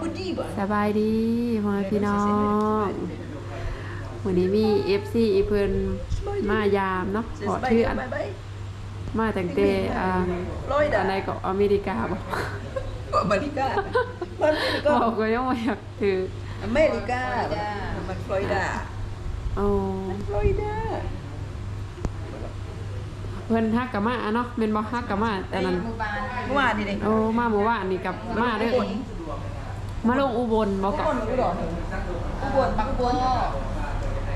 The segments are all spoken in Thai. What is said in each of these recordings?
บุดีบ่สบายดีพ่อแม่พี่น้องวันนี้มี FC อีเพิ่นมายามเนาะขอเทื่อนบายบายมาตั้งแต่อ่าร้อยดาอะไรก็อเมริกาบ่อเมริกามันก็บอกก็ยังบ่อยากถืออเมริกามันฟลอริดาโอ้ฟลอริดาเพิ่นฮักกะมาเนาะแม่นบ่ฮักกะมาแต่นั้นเมื่อวานนี่เด็กโอ้มาเมื่อวานนี่กับมาเด้อ มาลงอุบลบ่อุกับบ ลอุดรอุบลปักบัว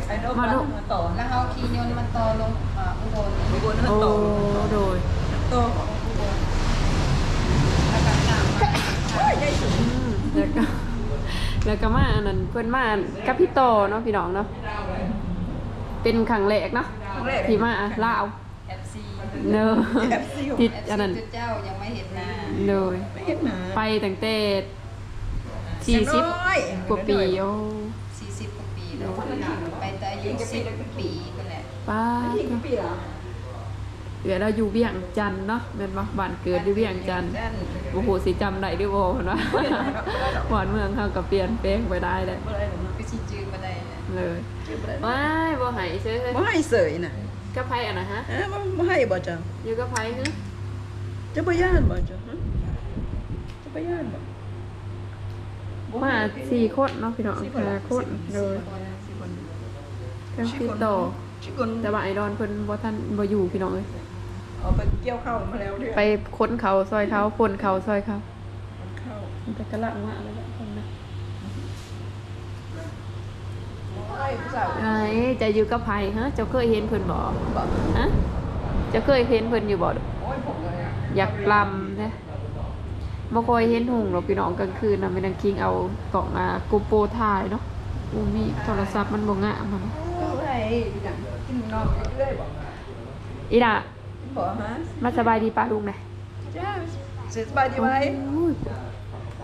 ไอ้นกมาลูก มาต่อแล้วเขาขี่ยนต์มันต่อลงอ่าอุบลอุบลมันโอ้ต่อโดยต่อแล้วก็ตามมาโอ้ยใหญ่สุดอืมแล้วก็แล้วก็มาอันนั้นเพิ่นมากับพี่โตเนาะพี่น้องเนาะเป็นครั้งแรกเนาะครั้งแรกที่มาลาวเอฟซีเนอะแอปซิลติดเอฟอันซีนั้นจุดเจ้ายังไม่เห็นหน้า เลยไม่เห็นหนาไปตั้งแต่ สี่สิบน้อยกว่าปีโอ้สี่สิบกว่าปีแล้วไปแต่อายุสิบปีก็แหละป้าไม่กี่ปีละเดี๋ยวเราอยู่เวียงจันทน์เนาะแม่นบ่บ้านเกิดอยู่เวียงจันทน์โอ้โหสิจำได้ด้วยบ่เนาะหวานเมืองเขาก็เปลี่ยนแปลงไปได้เลยบ่ได้หรอกนะก็ชิจือมาได้นะเลยชื่อบ่ได้ว้ายบ่ใหายซื้อบ่ให้เสยน่ะกับไผอะนะฮะเอ้าบ่ให้บ่จ้ะอยู่กับไผฮึจะบ่ย่านบ่จ้ะฮะจะบ่ย่านบ่ บ่มาให้สี่คนเนาะพี่น้องสี่คนห้าคนเลยสี่คนทั้งพี่โตชิคนแต่ว่าไอดอนเพิ่นบ่ทันบ่อยู่พี่น้องเอ้ยเอาไปเกี่ยวข้าวมาแล้วเด้อไปค้นเขาซอยเขาพ่นเขาซอยเขาข้าวมันจะกระลังมาแล้วก็คนนะไอ้ผู้สาวไอ้จะอยู่กับไผฮะเจ้าเคยเห็นเพิ่นบ่บอกฮะเจ้าเคยเห็นเพิ่นอยู่บ่โอ้ยผมเลยอะอยากลำแท้ บ่ค่อยเห็นหุงหรอกพี่น้องกลางคืนน่ะแม่นางคิงเอากล่องอ่ากูโปรถ่ายเนาะอูมีโทรศัพท์มันบ่งามมันโอ้ยอย่างกินนอนเรื่อยๆบอกอีด่าบอกฮะมาสบายดีป้าลุงนะจ้าเสร็จสบายดีไหม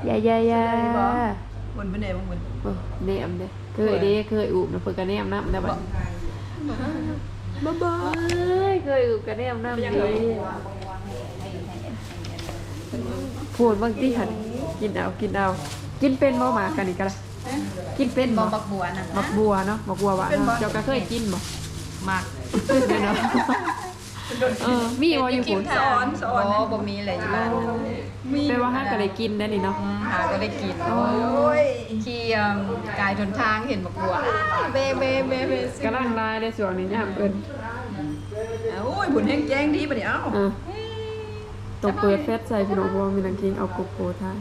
ยายายาบนไปไหนบ้างบนโอ้เนมเด้อเคยเด้เคยอุบนะเพิ่นก็แนมนำได้บัดบ๊ายบายเคยอุบก็แนมนำดี พูดบางทีหันกินเอากินเอา กินเป็นบ่หมากันนี่ก็ได้กินเป็นบบ่อบักบัวนะมักบัวเนาะมักบัวหวานเนาะเจ้าก็เคยกินบ่มากเนาะเออมีบ่อยู่พุ่นสอนสอนอ๋อบ่มีอะไรอยู่บ้านแปลว่าห้าก็ได้กินได้นี่เนาะอืมหาก็ได้กินโอ้ยขี่เอิ่มกายทนทางเห็นบักบัวเบเบเบเบกำลังลายได้ส่วนนี้ยามเพิ่นโอ้ยผุนแห้งแจ้งดีปะเนี่ยเอ้าเออ ต้องเปิดแฟซใส่พี่น้องเพราะว่ามีนางคิงเอาโกโก้ทาย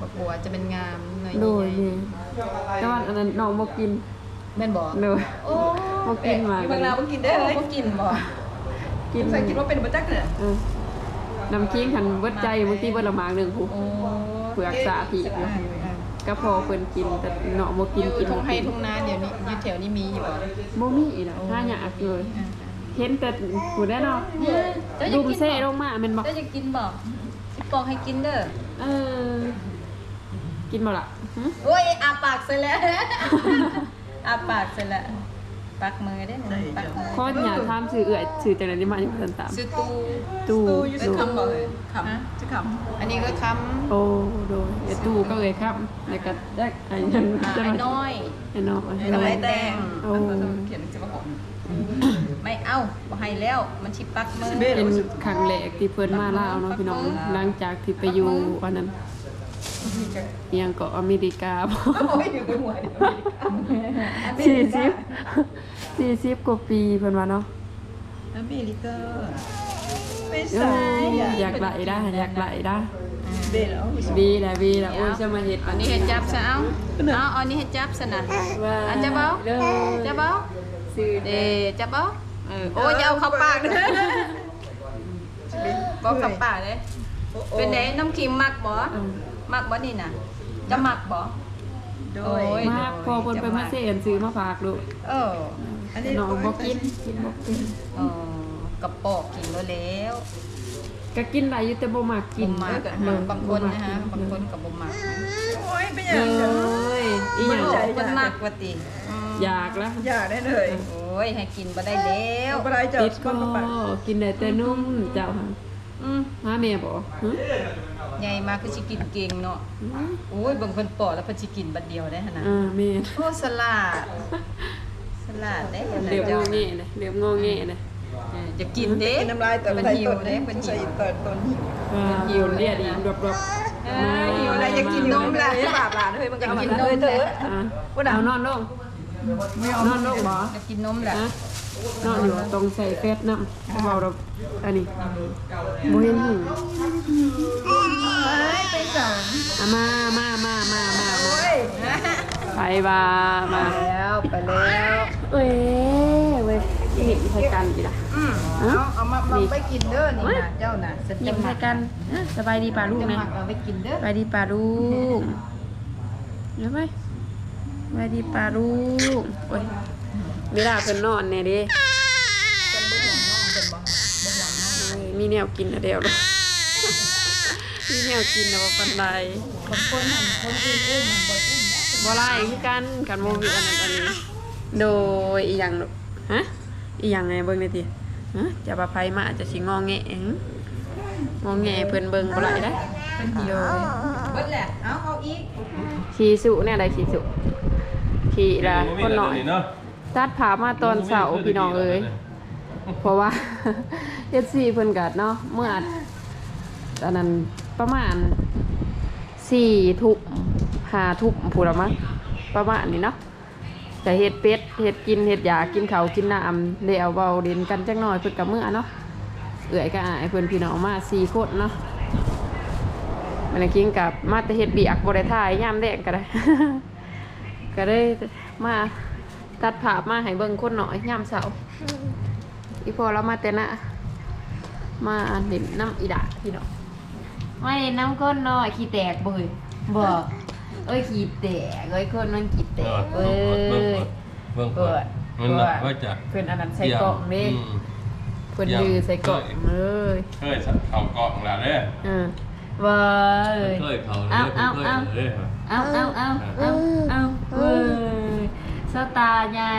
บักบัวจะเป็นงามหน่อยโดยใหญ่นี่แต่ว่าอันนั้นน้องบ่กินแม่นบ่เลยโอ้บ่กินมาบางนาก็กินได้ได้เลเลยยบ่กินบ่กินใส่กินว่าเป็นบัจักเนี่ยเออน้ำคิงหันเบิดใจบางทีเบิดละหมากหนึงผู้ โอ้เปลือกสาผีอยู่ ก็พอเพิ่นกินแต่น้องบ่อกินยู่กินทุ่บ่งให้กินทุ่งนาเดี๋ยวนี้อยู่แถวนี้มีอยู่บ่บ่มีอีกน่ะหายากเลย อ่า เห็นแต่ผู้ได้เนาะๆเจ้าอยาดุกมกินเซ่ลบ่งมาแม่นบ่เจ้าจะกินบ่สิปอกให้กินเด้อเออ กินบ่ล่ะหึโอ้ยอาปากเสร็จแล้วอาปากเสร็จแล้วปักมือได้หนึ่งปักมือขออย่าถามชื่อเอื้อยชื่อจังได๋นี่มาอยู่เพิ่นตามซื้อตูตู้ตู้ยูสตู้คำบอกเลยคำจะคอันนี้ก็คโอ้โดยไอ้ตู้ก็เลยครับแล้วก็ได้ไอ้นั่นำอ่าจะไอ้มาน้อยไอ้น้อยำไอ้น้อยแตงโอ้เขียนจะมาบอก ไม่เอาบ่ให้แล้วมันชิปักมือสิเบ้เป็นครั้งแรกที่เพิ่นมาลาวเนาะพี่น้องหลังจากที่ไปอยู่อันนั้นเอียงเกาะอเมริกาบ่โอ้ยอยู่บนหัวเดี๋ยวสี่สิบสี่สิบกว่าปีเพิ่นว่าเนาะอเมริกาไม่เอ้ใช่ยอยากไหลได้อยากไหลได้เบลแล้วบีแหละบีแหละโอ้ยจะมาเฮ็ดอันนี้เห็ดจับซะเอาเอาอันนี้เห็ดจับซะนะว่าอันจะเบาเด้อจะเบาซื้อเดจะเบาเออโอ้ยอย่าเอาเข้าปากเด้อบอกเข้าปากเด้อเป็นไดน้ำครีมมักบ่เออมักบ่นี่น่ะ จะมักบ่โดโอ้ยยมากพอเพิ่นไปมาเซนซื้อมาฝากลูกเอออันนี้น้องบ่กินกินบ่กินเออกระปอกกินแล้วแล้วก็กินได้อยู่แต่บ่มักกิกินนมากเออบางคนนะฮะบางคนกับ่มักโอ้ยเป็นอเอย่างนั้น้ยอีหยังใจคนมักว่าติอืม อยากแล้วอยากได้เลยโอ้ยให้กินบ่ได้แล้วเอาไปได้จับติดก้ก็นกระปัดกินได้แต่นุ่มเจ้าค่ะอืมมาแม่บ่หึใหญ่มาคือสิกินเก่งเนาะโอ้ยเบิ่งเพิ่นปอกแล้วเพิ่นสิกินบัดเดียวได้หั่นน่ะอ่าแม่นโอ้สลัดสลัดได้หั่นน่ะเรียบงเจ้าอแงเลยเรียบงอแงเลยเออจะกินเด้กินน้ำลายแต่เพิ่นใส่หิต้วนเด้เพิ่นหิใส่วต้นต้นหิวอ่าหิวเรียดอีกรอบเอๆอหิวอะไรแล้วจะกินนมละบาปหลานเฮ้ยมันก็เอามาเลยเถอะอะเอานอนลง นอนลงบ่จะกินนมแหละฮะนอนอยู่ตรงใส่เฟสน้ำเบาเราอันนี้บ่เห็นหูไปสั่งอะมามามามามามาไปบามาแล้วไปแล้วเอ้ยเว้ยเห็นใครกันอีกล่ะอืมเอาเอามามาไปกินเด้อนี่นะเจ้าน่ะฉันหยิจะบหใครมักกันอะสบายดีป่าลูกจะนะหมักเอาไปกินเด้อสบายดีป่าลูกเดี๋ยวไป สบายดีป่าลูกโอ้ยเวลาเพิ่นนอนเนี่ยเดิมีแนวกินนะเดียวลูกมีแนวกินนะว่าปันใดบางคนนั่นคนอื่นอุ้มมันบ่อุ้มนะบ่ไล่คือกันกันโมวิอันนั้นอันนี้ โดยอีหยังลูกฮะอีหยังไงเบิ่งหน่อยติฮะจะบ่าไผมาจะสิงอแงหึงอแงเพิ่นเบิ่งบ่ไหลได้โดยเบิดแหละ เอาเอาอีกขี่สุเนี่ยอะไรขี่สุ ขี่ละคนหน่อยเนาะตัดผามาตอนเสาร์พี่น้องเอ้ยเพราะว่าเอฟซีเพิ่นกัดเนาะเมื่อตอนนั้นประมาณสี่ทุกห้าทุกพูดละมั้งประมาณนี้เนาะแต่เฮ็ดเป็ดเฮ็ดกินเฮ็ดยากินเขาวกินน้ำเดี๋ยวเบาเด่นกันจักหน่อยเพิ่นกับเมื่อเนาะเอื่อยก็อายเพิ่นพี่น้องมาสี่คนเนาะมันกินกับมาแต่เฮ็ดเบียกบ่ได้ถ่ายยามแดงก็ได้ ก็ได้มาตัดภาพมาให้เบิ่งคนหน่อยยามเสาร์อีพอเรามาแต่นะมาเห็นน้ำอีดาพี่น้องมาเห็นน้ำคนหน่อยขี้แตกบ่เฮ้ยบ่เอ้ยขี้แตกเอ้ยคนมันขี้แตกเว้ยเบิ่งเปิดเงินน่ะว่าจะเพิ่นอันนั้นใส่กล่องนี่อืมเพิ่นยือใส่กล่องเอ้ยเคยเข้ากล่องแล้วเด้อเออเว้ยเคยเข้าเอาเอาเคยเอา เอาเอาเอาเอาเอาเว้ยสตาร์ใหญ่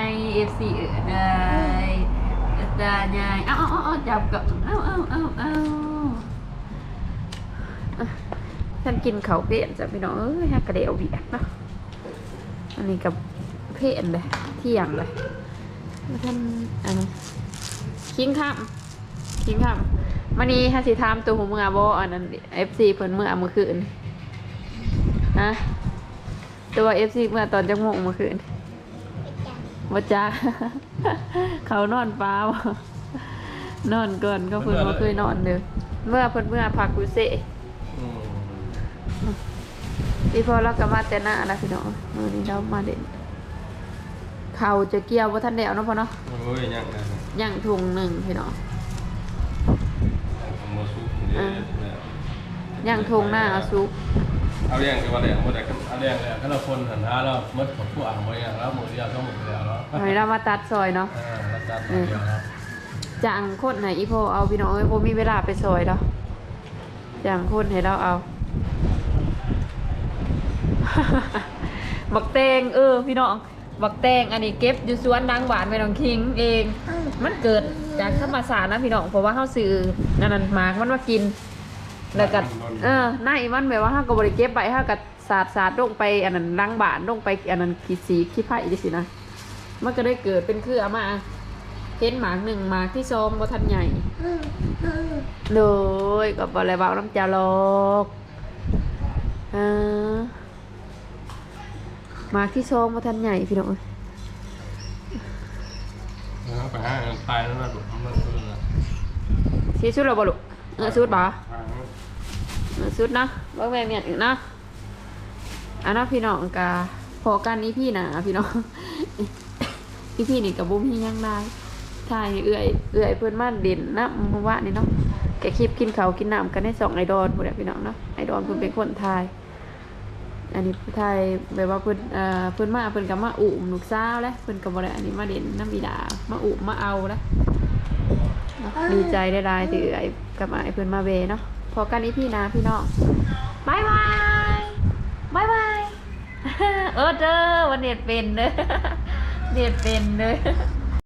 FC เอ๋ยได้สตาร์ใหญ่เอาเอาเอาเอาจับกับเอาเอาเอาเอาอะฉันกินเขาเปลี่ยนจะพี่น้องเอ้ยฮักกระเดียวเบียดเนาะอันนี้กับเพนเลยเที่ยงเลยท่านอันนี้คิงข้ามคิงข้ามมันนี้ฮัสิทามตัวหูเมือบ่อันนั้น FC เพิ่นเมื่อเมื่อคืนฮะ ตัวเอฟซีเมื่อตอนจังโมงเมื่อคืนว่าจ้า เขานอนฟ้าบ่นอนก่อนก็เพิ่นบ่เคยนอนเด้อเมื่อเพิ่นเมื่อพักกุเซอืมพี่พอเราก็มาแต่หน้าแล้วพี่น้องมื้อนี้เรามาเด่นเขาจะเกี่ยวบ่ทันได้เอาเนาะพ่อเนาะโอ้ยยังไงย่างถุงหนึ่งพี่น้องโมซุเด้อย่างถุงหน้าเอาซุป เอาเรื่องกันว่าเรื่องบ่ได้กันเอาเรื่องแล้วถ้าเราคนหันหาเราหมดกับผู้อ่างบ่อย่างแล้วหมดเดียวต้องหมดเดียวแล้ววันนี้เรามาตัดซอยเนาะอ่าแล้วจัดมาเดียวแล้วจ้างคนไหนอีโพเอาพี่น้องเอ้ยโพมีเวลาไปซอยแล้วจ้างคนให้เราเอาบักแตงเออพี่น้องบักแตงอันนี้เก็บอยู่สวนนางหวานไปน้องคิงเอง มันเกิดจากธรรมศาสตร์นะพี่น้องเพราะว่าเขาซื้อนั่นนั่นหมากมันมากิน แล้วก็เออในมันแบบว่าเขาก็บริเก็บไปเขาก็สาดสาดลงไปอันนั้นล้างบานลงไปอันนั้นขี้สีขี้ไผ่ดิสินะมันก็ได้เกิดเป็นเครือมาเห็นหมากหนึ่งหมากที่ซอมบ่ทันใหญ่เลยกับบอะไรบ้าน้ำจาลอกอ่าหมากที่ซองบ่ทันใหญ่พี่น้องเอ้ยเอาไปหาเงินตายแล้วนะดุมันคือนะสีสุดแล้วบ่ลูกเออสุดบ่เออ สุดนะเบิ่งแม่เมียนอีกนะอันนั้นพี่น้องกะพอกันนี้พี่นะพี่น้องพี่พี่นี่กับบุ้มพี่ยังได้ถ่ายให้เอื่อยเอื่อยเพื่อนมาเด่นนะเมื่อวานนี่เนาะแกคลิปกินเขาวกินน้ำกันได้สองไอดอลพวกเนี้ยพี่น้องเนาะไอดอลเพิ่นเป็นคนไทยอันนี้ไทยแบบว่าเพิ่นเอ่อเพิ่นมาเพิ่นก็มาอุ้มลูกสาวแล้วเพิ่นก็บ่ได้อันนี้มาเด่นน้ำอีดามาอุ้มมาเอาแล้วเนาะดีใจได้ได้ที่เอื่อยกับไอายเพิ่นมาเวเนาะ พอกันนี้พี่นะพี่น้องบายบายบายบายเออเด้อวันเด็ดเป็นเด้อเด็ดเป็นเด้อ